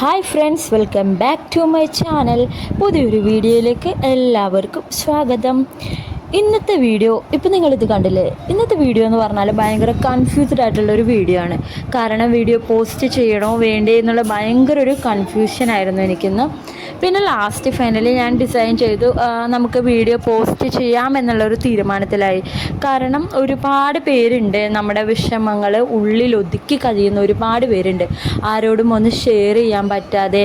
Hi friends welcome back to my channel പുതിയൊരു വീഡിയോയിലേക്ക് എല്ലാവർക്കും സ്വാഗതം. ഇന്നത്തെ വീഡിയോ ഇപ്പം നിങ്ങളിത് കണ്ടില്ലേ? ഇന്നത്തെ വീഡിയോ എന്ന് പറഞ്ഞാൽ ഭയങ്കര കൺഫ്യൂസ്ഡ് ആയിട്ടുള്ള ഒരു വീഡിയോ ആണ്. കാരണം വീഡിയോ പോസ്റ്റ് ചെയ്യണോ വേണ്ടേ എന്നുള്ള ഭയങ്കര ഒരു കൺഫ്യൂഷൻ ആയിരുന്നു എനിക്കിന്ന്. പിന്നെ ലാസ്റ്റ് ഫൈനലി ഞാൻ ഡിസൈൻ ചെയ്തു. നമുക്ക് വീഡിയോ പോസ്റ്റ് ചെയ്യാം എന്നുള്ളൊരു തീരുമാനത്തിലായി. കാരണം ഒരുപാട് പേരുണ്ട് നമ്മുടെ വിഷമങ്ങൾ ഉള്ളിൽ ഒതുക്കി കഴിയുന്ന ഒരുപാട് പേരുണ്ട്. ആരോടും ഒന്ന് ഷെയർ ചെയ്യാൻ പറ്റാതെ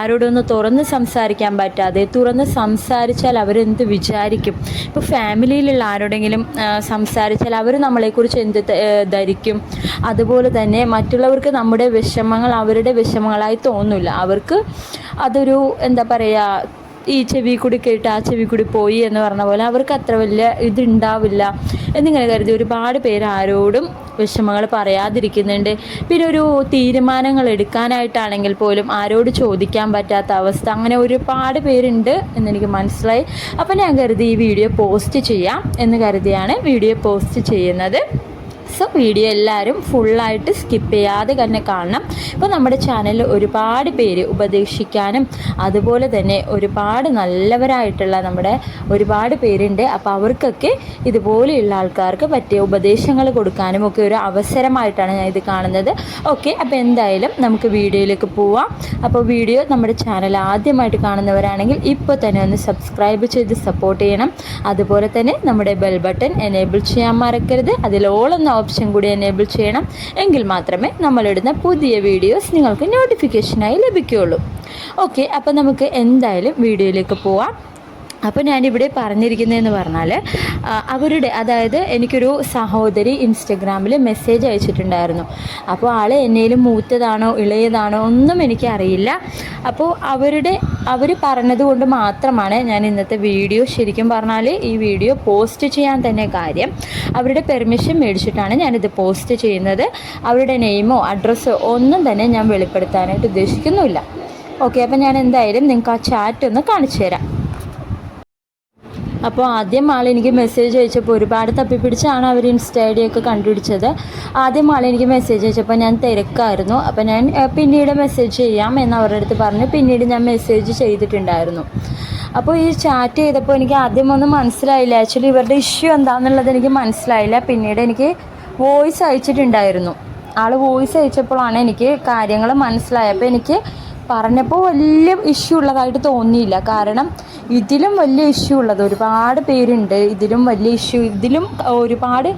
ആരോടും ഒന്ന് തുറന്ന് സംസാരിക്കാൻ പറ്റാതെ തുറന്ന് സംസാരിച്ചാൽ അവരെന്ത് വിചാരിക്കും? ഇപ്പോൾ ഫാമിലിയിലുള്ള ആരോടെങ്കിലും സംസാരിച്ചാൽ അവർ നമ്മളെക്കുറിച്ച് എന്ത് ധരിക്കും? അതുപോലെ തന്നെ മറ്റുള്ളവർക്ക് നമ്മുടെ വിഷമങ്ങൾ അവരുടെ വിഷമങ്ങളായി തോന്നില്ല അവർക്ക് അതൊരു എന്താ പറയുക ഈ ചെവി കൂടി കേട്ട് ആ ചെവി കൂടി പോയി എന്ന് പറഞ്ഞ പോലെ അവർക്ക് അത്ര വലിയ ഇതുണ്ടാവില്ല എന്നിങ്ങനെ കരുതി ഒരുപാട് പേര് ആരോടും വിഷമങ്ങൾ പറയാതിരിക്കുന്നുണ്ട്. പിന്നെ ഒരു തീരുമാനങ്ങൾ എടുക്കാനായിട്ടാണെങ്കിൽ പോലും ആരോട് ചോദിക്കാൻ പറ്റാത്ത അവസ്ഥ. അങ്ങനെ ഒരുപാട് പേരുണ്ട് എന്നെനിക്ക് മനസ്സിലായി. അപ്പം ഞാൻ കരുതി ഈ വീഡിയോ പോസ്റ്റ് ചെയ്യാം എന്ന് കരുതിയാണ് വീഡിയോ പോസ്റ്റ് ചെയ്യുന്നത്. സോ വീഡിയോ എല്ലാവരും ഫുള്ളായിട്ട് സ്കിപ്പ് ചെയ്യാതെ തന്നെ കാണണം. ഇപ്പോൾ നമ്മുടെ ചാനലിൽ ഒരുപാട് പേര് ഉപദേശിക്കാനും അതുപോലെ തന്നെ ഒരുപാട് നല്ലവരായിട്ടുള്ള നമ്മുടെ ഒരുപാട് പേരുണ്ട്. അപ്പോൾ അവർക്കൊക്കെ ഇതുപോലെയുള്ള ആൾക്കാർക്ക് പറ്റിയ ഉപദേശങ്ങൾ കൊടുക്കാനും ഒക്കെ ഒരു അവസരമായിട്ടാണ് ഞാൻ ഇത് കാണുന്നത്. ഓക്കെ അപ്പോൾ എന്തായാലും നമുക്ക് വീഡിയോയിലേക്ക് പോവാം. അപ്പോൾ വീഡിയോ നമ്മുടെ ചാനൽ ആദ്യമായിട്ട് കാണുന്നവരാണെങ്കിൽ ഇപ്പോൾ തന്നെ ഒന്ന് സബ്സ്ക്രൈബ് ചെയ്ത് സപ്പോർട്ട് ചെയ്യണം. അതുപോലെ തന്നെ നമ്മുടെ ബെൽ ബട്ടൺ എനേബിൾ ചെയ്യാൻ മറക്കരുത്. അതിലോളം ഓൾ എന്ന ഓപ്ഷൻ കൂടി എനേബിൾ ചെയ്യണം. എങ്കിൽ മാത്രമേ നമ്മളിടുന്ന പുതിയ വീഡിയോസ് നിങ്ങൾക്ക് നോട്ടിഫിക്കേഷനായി ലഭിക്കുകയുള്ളൂ. ഓക്കെ അപ്പോൾ നമുക്ക് എന്തായാലും വീഡിയോയിലേക്ക് പോവാം. അപ്പോൾ ഞാനിവിടെ പറഞ്ഞിരിക്കുന്നതെന്ന് പറഞ്ഞാൽ അവരുടെ അതായത് എനിക്കൊരു സഹോദരി ഇൻസ്റ്റഗ്രാമിൽ മെസ്സേജ് അയച്ചിട്ടുണ്ടായിരുന്നു. അപ്പോൾ ആൾ എന്നേലും മൂത്തതാണോ ഇളയതാണോ ഒന്നും എനിക്കറിയില്ല. അപ്പോൾ അവരുടെ അവർ പറഞ്ഞത് കൊണ്ട് മാത്രമാണ് ഞാൻ ഇന്നത്തെ വീഡിയോ ശരിക്കും പറഞ്ഞാൽ ഈ വീഡിയോ പോസ്റ്റ് ചെയ്യാൻ തന്നെ കാര്യം. അവരുടെ പെർമിഷൻ മേടിച്ചിട്ടാണ് ഞാനിത് പോസ്റ്റ് ചെയ്യുന്നത്. അവരുടെ നെയിമോ അഡ്രസ്സോ ഒന്നും തന്നെ ഞാൻ വെളിപ്പെടുത്താനായിട്ട് ഉദ്ദേശിക്കുന്നില്ല ഓക്കെ അപ്പം ഞാൻ എന്തായാലും നിങ്ങൾക്ക് ആ ചാറ്റ് ഒന്ന് കാണിച്ചു തരാം. അപ്പോൾ ആദ്യം ആൾ എനിക്ക് മെസ്സേജ് അയച്ചപ്പോൾ ഒരുപാട് തപ്പിപ്പിടിച്ചാണ് അവർ ഇൻസ്റ്റ ഐ ഡി ഒക്കെ കണ്ടുപിടിച്ചത്. ആദ്യം ആൾ എനിക്ക് മെസ്സേജ് അയച്ചപ്പോൾ ഞാൻ തിരക്കായിരുന്നു. അപ്പോൾ ഞാൻ പിന്നീട് മെസ്സേജ് ചെയ്യാം എന്ന് അവരുടെ അടുത്ത് പറഞ്ഞു. പിന്നീട് ഞാൻ മെസ്സേജ് ചെയ്തിട്ടുണ്ടായിരുന്നു. അപ്പോൾ ഈ ചാറ്റ് ചെയ്തപ്പോൾ എനിക്ക് ആദ്യം ഒന്നും മനസ്സിലായില്ല. ആക്ച്വലി ഇവരുടെ ഇഷ്യൂ എന്താണെന്നുള്ളത് എനിക്ക് മനസ്സിലായില്ല. പിന്നീട് എനിക്ക് വോയിസ് അയച്ചിട്ടുണ്ടായിരുന്നു. ആൾ വോയിസ് അയച്ചപ്പോഴാണ് എനിക്ക് കാര്യങ്ങൾ മനസ്സിലായപ്പോൾ എനിക്ക് പറഞ്ഞപ്പോൾ വലിയ ഇഷ്യൂ ഉള്ളതായിട്ട് തോന്നിയില്ല. കാരണം ഇതിലും വലിയ ഇഷ്യൂ ഉള്ളത് ഒരുപാട് പേരുണ്ട്. ഇതിലും വലിയ ഇഷ്യൂ ഇതിലും ഒരുപാട്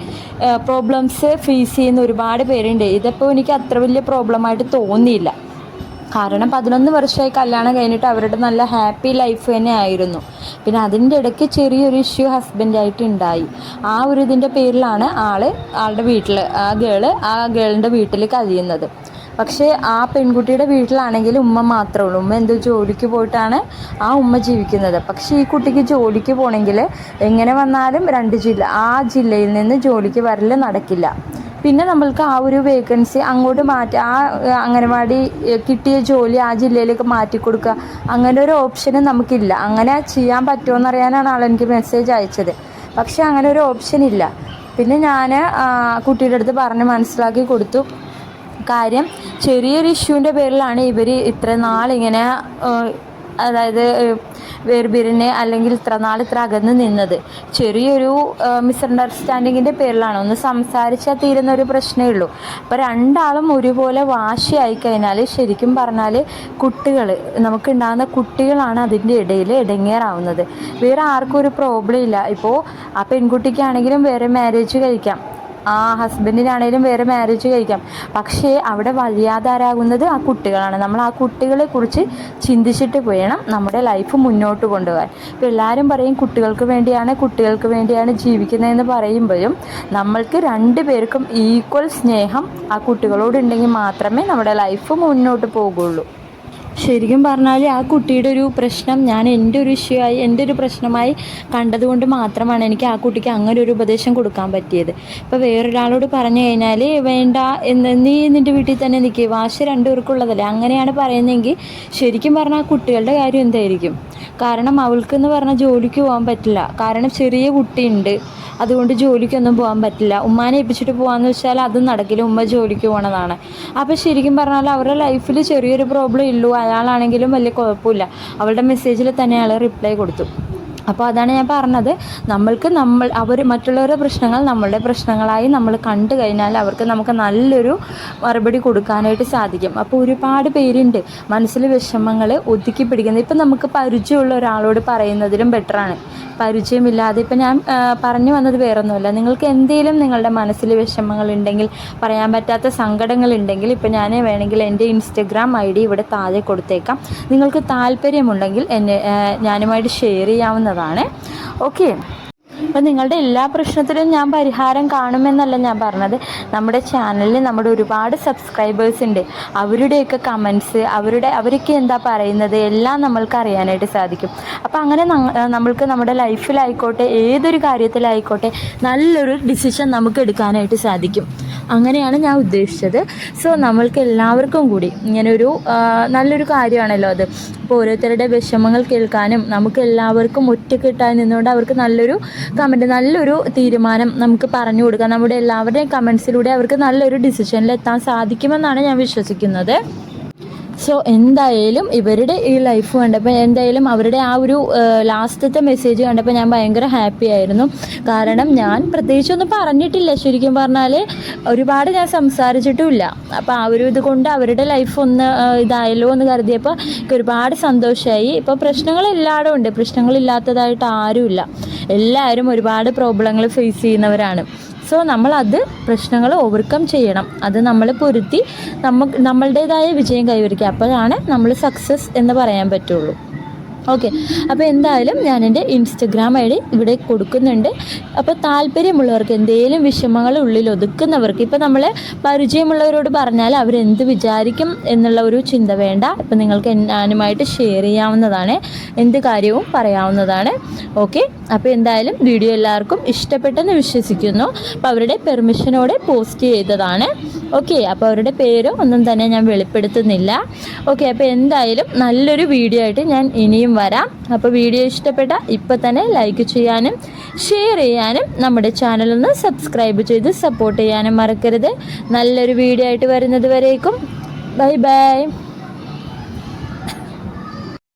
പ്രോബ്ലംസ് ഫേസ് ചെയ്യുന്ന ഒരുപാട് പേരുണ്ട്. ഇതിപ്പോൾ എനിക്ക് അത്ര വലിയ പ്രോബ്ലമായിട്ട് തോന്നിയില്ല. കാരണം പതിനൊന്ന് വർഷമായി കല്യാണം കഴിഞ്ഞിട്ട് അവരുടെ നല്ല ഹാപ്പി ലൈഫ് തന്നെ ആയിരുന്നു. പിന്നെ അതിന്റെ ഇടയ്ക്ക് ചെറിയൊരു ഇഷ്യൂ ഹസ്ബൻഡായിട്ട് ഉണ്ടായി. ആ ഒരു ഇതിന്റെ പേരിലാണ് ആൾ ആളുടെ വീട്ടിൽ ആ ഗേൾ ആ ഗേളിന്റെ വീട്ടിൽ കഴിയുന്നത് പക്ഷേ ആ പെൺകുട്ടിയുടെ വീട്ടിലാണെങ്കിൽ ഉമ്മ മാത്രമേ ഉള്ളൂ. ഉമ്മ എന്തോ ജോലിക്ക് പോയിട്ടാണ് ആ ഉമ്മ ജീവിക്കുന്നത്. പക്ഷേ ഈ കുട്ടിക്ക് ജോലിക്ക് പോകണമെങ്കിൽ എങ്ങനെ വന്നാലും രണ്ട് ജില്ല ആ ജില്ലയിൽ നിന്ന് ജോലിക്ക് വരൽ നടക്കില്ല. പിന്നെ നമ്മൾക്ക് ആ ഒരു വേക്കൻസി അങ്ങോട്ട് മാറ്റി ആ അംഗനവാടി കിട്ടിയ ജോലി ആ ജില്ലയിലേക്ക് മാറ്റി കൊടുക്കുക അങ്ങനെ ഒരു ഓപ്ഷന് നമുക്കില്ല. അങ്ങനെ ചെയ്യാൻ പറ്റുമോ എന്നറിയാനാണ് ആളെനിക്ക് മെസ്സേജ് അയച്ചത്. പക്ഷേ അങ്ങനെ ഒരു ഓപ്ഷൻ ഇല്ല. പിന്നെ ഞാൻ കുട്ടിയുടെ അടുത്ത് പറഞ്ഞ് മനസ്സിലാക്കി കൊടുത്തു. കാര്യം ചെറിയൊരു ഇഷ്യൂവിന്റെ പേരിലാണ് ഇവർ ഇത്ര നാളിങ്ങനെ അതായത് ഏഹ്, വേർപിരിഞ്ഞ് അല്ലെങ്കിൽ ഇത്ര നാൾ ഇത്ര അകന്ന് നിന്നത്. ചെറിയൊരു മിസ്അണ്ടർസ്റ്റാൻഡിങ്ങിന്റെ പേരിലാണ്. ഒന്ന് സംസാരിച്ചാൽ തീരുന്ന ഒരു പ്രശ്നമേ ഉള്ളൂ. അപ്പോൾ രണ്ടാളും ഒരുപോലെ വാശിയായി കഴിഞ്ഞാൽ ശരിക്കും പറഞ്ഞാൽ കുട്ടികൾ നമുക്കുണ്ടാകുന്ന കുട്ടികളാണ് അതിന്റെ ഇടയിൽ ഇടങ്ങേറാവുന്നത്. വേറെ ആർക്കും ഒരു പ്രോബ്ലം ഇല്ല. ഇപ്പോൾ ആ പെൺകുട്ടിക്കാണെങ്കിലും വേറെ മാരേജ് കഴിക്കാം. ആ ഹസ്ബൻഡിനാണേലും വേറെ മാരേജ് കഴിക്കാം. പക്ഷേ അവിടെ വഴിയാധാരാകുന്നത് ആ കുട്ടികളാണ്. നമ്മൾ ആ കുട്ടികളെ കുറിച്ച് ചിന്തിച്ചിട്ട് വേണം നമ്മുടെ ലൈഫ് മുന്നോട്ട് കൊണ്ടുപോകാൻ. ഇപ്പോൾ എല്ലാവരും പറയും കുട്ടികൾക്ക് വേണ്ടിയാണ് കുട്ടികൾക്ക് വേണ്ടിയാണ് ജീവിക്കുന്നതെന്ന് പറയുമ്പോഴും നമ്മൾക്ക് രണ്ട് പേർക്കും ഈക്വൽ സ്നേഹം ആ കുട്ടികളോടുണ്ടെങ്കിൽ മാത്രമേ നമ്മുടെ ലൈഫ് മുന്നോട്ട് പോകുള്ളൂ. ശരിക്കും പറഞ്ഞാൽ ആ കുട്ടിയുടെ ഒരു പ്രശ്നം ഞാൻ എന്റെ ഒരു ഇഷ്യൂ ആയി എന്റെ ഒരു പ്രശ്നമായി കണ്ടതുകൊണ്ട് മാത്രമാണ് എനിക്ക് ആ കുട്ടിക്ക് അങ്ങനെ ഒരു ഉപദേശം കൊടുക്കാൻ പറ്റിയത്. ഇപ്പോൾ വേറൊരാളോട് പറഞ്ഞു കഴിഞ്ഞാൽ വേണ്ട എന്ന് നീ നിന്റെ വീട്ടിൽ തന്നെ നിൽക്കുക വാശി രണ്ടുപേർക്കുള്ളതല്ലേ? അങ്ങനെയാണ് പറയുന്നതെങ്കിൽ ശരിക്കും പറഞ്ഞാൽ ആ കുട്ടികളുടെ കാര്യം എന്തായിരിക്കും? കാരണം അവൾക്കെന്ന് പറഞ്ഞാൽ ജോലിക്ക് പോകാൻ പറ്റില്ല. കാരണം ചെറിയ കുട്ടിയുണ്ട്. അതുകൊണ്ട് ജോലിക്കൊന്നും പോകാൻ പറ്റില്ല. ഉമ്മാനെ ഏൽപ്പിച്ചിട്ട് പോകാമെന്ന് വെച്ചാൽ അതും നടക്കില്ല. ഉമ്മ ജോലിക്ക് പോകണതാണ്. അപ്പോൾ ശരിക്കും പറഞ്ഞാൽ അവരുടെ ലൈഫിൽ ചെറിയൊരു പ്രോബ്ലം ഉള്ളൂ അയാളാണെങ്കിലും വലിയ കുഴപ്പമില്ല. അവളുടെ മെസ്സേജിൽ തന്നെ അയാൾ റിപ്ലൈ കൊടുത്തു. അപ്പോൾ അതാണ് ഞാൻ പറഞ്ഞത്. നമ്മൾക്ക് നമ്മൾ അവർ മറ്റുള്ളവരുടെ പ്രശ്നങ്ങൾ നമ്മളുടെ പ്രശ്നങ്ങളായി നമ്മൾ കണ്ടു കഴിഞ്ഞാൽ അവർക്ക് നമുക്ക് നല്ലൊരു മറുപടി കൊടുക്കാനായിട്ട് സാധിക്കും. അപ്പോൾ ഒരുപാട് പേരുണ്ട് മനസ്സിൽ വിഷമങ്ങൾ ഒതുക്കി പിടിക്കുന്നത്. ഇപ്പം നമുക്ക് പരിചയമുള്ള ഒരാളോട് പറയുന്നതിലും ബെറ്ററാണ് പരിചയമില്ലാതെ ഇപ്പം ഞാൻ പറഞ്ഞു വന്നത് വേറൊന്നുമല്ല. നിങ്ങൾക്ക് എന്തെങ്കിലും നിങ്ങളുടെ മനസ്സിൽ വിഷമങ്ങൾ ഉണ്ടെങ്കിൽ പറയാൻ പറ്റാത്ത സങ്കടങ്ങൾ ഉണ്ടെങ്കിൽ ഇപ്പം ഞാൻ വേണമെങ്കിൽ എന്റെ ഇൻസ്റ്റഗ്രാം ഐ ഡി ഇവിടെ താഴെ കൊടുത്തേക്കാം. നിങ്ങൾക്ക് താല്പര്യമുണ്ടെങ്കിൽ എന്നെ ഞാനുമായിട്ട് ഷെയർ ചെയ്യാവുന്നതാണ് ഓക്കെ അപ്പം നിങ്ങളുടെ എല്ലാ പ്രശ്നത്തിലും ഞാൻ പരിഹാരം കാണുമെന്നല്ല ഞാൻ പറഞ്ഞത്. നമ്മുടെ ചാനലിൽ നമ്മുടെ ഒരുപാട് സബ്സ്ക്രൈബേഴ്സ് ഉണ്ട്. അവരുടെയൊക്കെ കമൻസ് അവരുടെ അവരൊക്കെ എന്താ പറയുന്നത് എല്ലാം നമ്മൾക്ക് അറിയാനായിട്ട് സാധിക്കും. അപ്പം അങ്ങനെ നമ്മൾക്ക് നമ്മുടെ ലൈഫിലായിക്കോട്ടെ ഏതൊരു കാര്യത്തിലായിക്കോട്ടെ നല്ലൊരു ഡിസിഷൻ നമുക്ക് എടുക്കാനായിട്ട് സാധിക്കും. അങ്ങനെയാണ് ഞാൻ ഉദ്ദേശിച്ചത്. സോ നമ്മൾക്ക് എല്ലാവർക്കും കൂടി ഇങ്ങനൊരു നല്ലൊരു കാര്യമാണല്ലോ അത്. അപ്പോൾ ഓരോരുത്തരുടെ വിഷമങ്ങൾ കേൾക്കാനും നമുക്ക് എല്ലാവർക്കും ഒറ്റക്കെട്ടായി നിന്നുകൊണ്ട് അവർക്ക് നല്ലൊരു കമന്റ് നല്ലൊരു തീരുമാനം നമുക്ക് പറഞ്ഞു കൊടുക്കാം. നമ്മുടെ എല്ലാവരുടെയും കമൻസിലൂടെ അവർക്ക് നല്ലൊരു ഡിസിഷനിൽ എത്താൻ സാധിക്കുമെന്നാണ് ഞാൻ വിശ്വസിക്കുന്നത്. സോ എന്തായാലും ഇവരുടെ ഈ ലൈഫ് കണ്ടപ്പോൾ എന്തായാലും അവരുടെ ആ ഒരു ലാസ്റ്റത്തെ മെസ്സേജ് കണ്ടപ്പോൾ ഞാൻ ഭയങ്കര ഹാപ്പി ആയിരുന്നു. കാരണം ഞാൻ പ്രത്യേകിച്ചൊന്നും പറഞ്ഞിട്ടില്ല. ശരിക്കും പറഞ്ഞാൽ ഒരുപാട് ഞാൻ സംസാരിച്ചിട്ടുമില്ല. അപ്പോൾ ആ ഒരു ഇത് കൊണ്ട് അവരുടെ ലൈഫ് ഒന്ന് ഇതായല്ലോ എന്ന് കരുതിയപ്പോൾ എനിക്ക് ഒരുപാട് സന്തോഷമായി ഇപ്പോൾ പ്രശ്നങ്ങൾ എല്ലായിടും ഉണ്ട്. പ്രശ്നങ്ങളില്ലാത്തതായിട്ട് ആരുമില്ല. എല്ലാവരും ഒരുപാട് പ്രോബ്ലങ്ങൾ ഫേസ് ചെയ്യുന്നവരാണ്. സോ നമ്മളത് പ്രശ്നങ്ങൾ ഓവർകം ചെയ്യണം. അത് നമ്മൾ പൊരുത്തി നമുക്ക് നമ്മളുടേതായ വിജയം കൈവരിക്കുക. അപ്പോഴാണ് നമ്മൾ സക്സസ് എന്ന് പറയാൻ പറ്റുള്ളൂ. ഓക്കെ. അപ്പോൾ എന്തായാലും ഞാൻ എന്റെ ഇൻസ്റ്റഗ്രാം ഐ ഡി ഇവിടെ കൊടുക്കുന്നുണ്ട്. അപ്പോൾ താല്പര്യമുള്ളവർക്ക് എന്തെങ്കിലും വിഷമങ്ങൾ ഉള്ളിൽ ഒതുക്കുന്നവർക്ക് ഇപ്പോൾ നമ്മൾ പരിചയമുള്ളവരോട് പറഞ്ഞാൽ അവരെന്ത് വിചാരിക്കും എന്നുള്ള ഒരു ചിന്ത വേണ്ട. ഇപ്പം നിങ്ങൾക്ക് ഞാനുമായിട്ട് ഷെയർ ചെയ്യാവുന്നതാണ് എന്ത് കാര്യവും പറയാവുന്നതാണ്. ഓക്കെ. അപ്പോൾ എന്തായാലും വീഡിയോ എല്ലാവർക്കും ഇഷ്ടപ്പെട്ടെന്ന് വിശ്വസിക്കുന്നു. അപ്പോൾ അവരുടെ പെർമിഷനോടെ പോസ്റ്റ് ചെയ്തതാണ്. ഓക്കെ. അപ്പോൾ അവരുടെ പേരോ ഒന്നും തന്നെ ഞാൻ വെളിപ്പെടുത്തുന്നില്ല. ഓക്കെ. അപ്പോൾ എന്തായാലും നല്ലൊരു വീഡിയോ ആയിട്ട് ഞാൻ ഇനിയും വരാം. അപ്പോൾ വീഡിയോ ഇഷ്ടപ്പെട്ട ഇപ്പം തന്നെ ലൈക്ക് ചെയ്യാനും ഷെയർ ചെയ്യാനും നമ്മുടെ ചാനലൊന്ന് സബ്സ്ക്രൈബ് ചെയ്ത് സപ്പോർട്ട് ചെയ്യാനും മറക്കരുത്. നല്ലൊരു വീഡിയോ ആയിട്ട് വരുന്നത് വരേക്കും. Bye bye